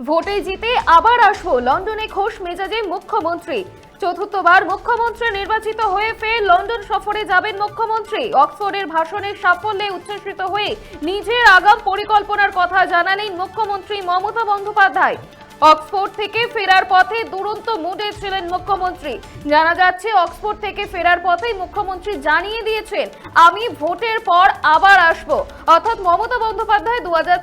ভোটে জিতে আবার আসব লন্ডনে খোশ মেজাজে মুখ্যমন্ত্রী। চতুর্থবার মুখ্যমন্ত্রী নির্বাচিত হয়ে ফের লন্ডন সফরে যাবেন মুখ্যমন্ত্রী। অক্সফোর্ডের ভাষণের সাফল্যে উচ্ছ্বসিত হয়ে নিজের আগাম পরিকল্পনার কথা জানালেন মুখ্যমন্ত্রী মমতা বন্দ্যোপাধ্যায়। অক্সফোর্ড থেকে ফেরার পথে দুরন্ত মুডে ছিলেন মুখ্যমন্ত্রী। জানা যাচ্ছে, অক্সফোর্ড থেকে ফেরার পথে মুখ্যমন্ত্রী জানিয়ে দিয়েছেন, আমি ভোটের পর আবার আসব। অর্থাৎ মমতা বন্দ্যোপাধ্যায় দু হাজার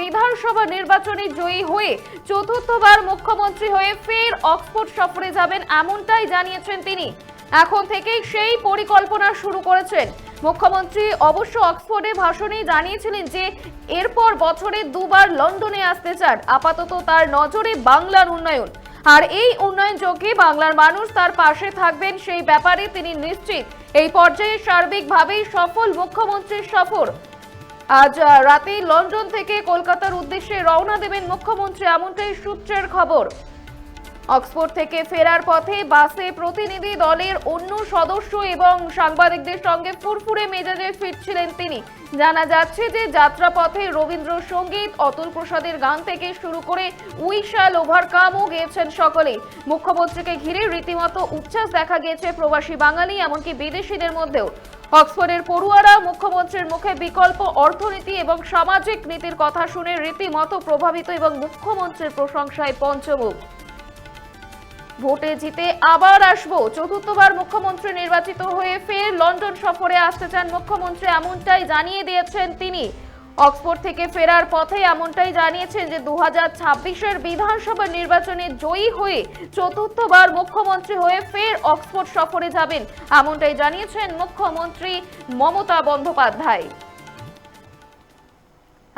বিধানসভা নির্বাচনে জয়ী হয়ে চতুর্থবার মুখ্যমন্ত্রী হয়ে ফের অক্সফোর্ড সফরে যাবেন এমনটাই জানিয়েছেন তিনি। এখন থেকেই সেই পরিকল্পনা শুরু করেছেন। মুখ্যমন্ত্রী অবশ্য অক্সফোর্ডে ভাষণে জানিয়েছিলেন যে এরপর বছরে দুবার লন্ডনে আসতে চান। আপাতত তার নজরে বাংলার উন্নয়ন। আর এই উন্নয়ন যোগে বাংলার মানুষ তার পাশে থাকবেন সেই ব্যাপারে তিনি নিশ্চিত। এই পর্যায়ে সার্বিকভাবেই সফল মুখ্যমন্ত্রীর সফর। আজ আহ, রাতে লন্ডন থেকে কলকাতার উদ্দেশ্যে রওনা দেবেন মুখ্যমন্ত্রী এমনটাই সূত্রের খবর। অক্সফোর্ড থেকে ফেরার পথে বাসে প্রতিনিধি দলের অন্য সদস্য এবং সাংবাদিকদের সঙ্গে ফুরফুরে মেজাজে ফিরছিলেন তিনি। জানা যাচ্ছে যে যাত্রাপথে রবীন্দ্রসঙ্গীত, অতুল প্রসাদের গান থেকে শুরু করে উইশাল ওভারকামও গেয়েছেন সকলে মুখ্যমন্ত্রীকে ঘিরে রীতিমতো উচ্ছ্বাস দেখা গিয়েছে প্রবাসী বাঙালি, এমনকি বিদেশিদের মধ্যেও। অক্সফোর্ডের পড়ুয়ারা মুখ্যমন্ত্রীর মুখে বিকল্প অর্থনীতি এবং সামাজিক নীতির কথা শুনে রীতিমতো প্রভাবিত এবং মুখ্যমন্ত্রীর প্রশংসায় পঞ্চমুখ। ভোটে জিতে আবার আসব। চতুর্থবার মুখ্যমন্ত্রী নির্বাচিত হয়ে ফের লন্ডন সফরে আসতে চান মুখ্যমন্ত্রী, এমনটাই জানিয়ে দিয়েছেন তিনি। অক্সফোর্ড থেকে ফেরার পথে এমনটাই জানিয়েছেন যে দু হাজার বিধানসভা নির্বাচনে জয়ী হয়ে চতুর্থবার মুখ্যমন্ত্রী হয়ে ফের অক্সফোর্ড সফরে যাবেন, এমনটাই জানিয়েছেন মুখ্যমন্ত্রী মমতা বন্দ্যোপাধ্যায়।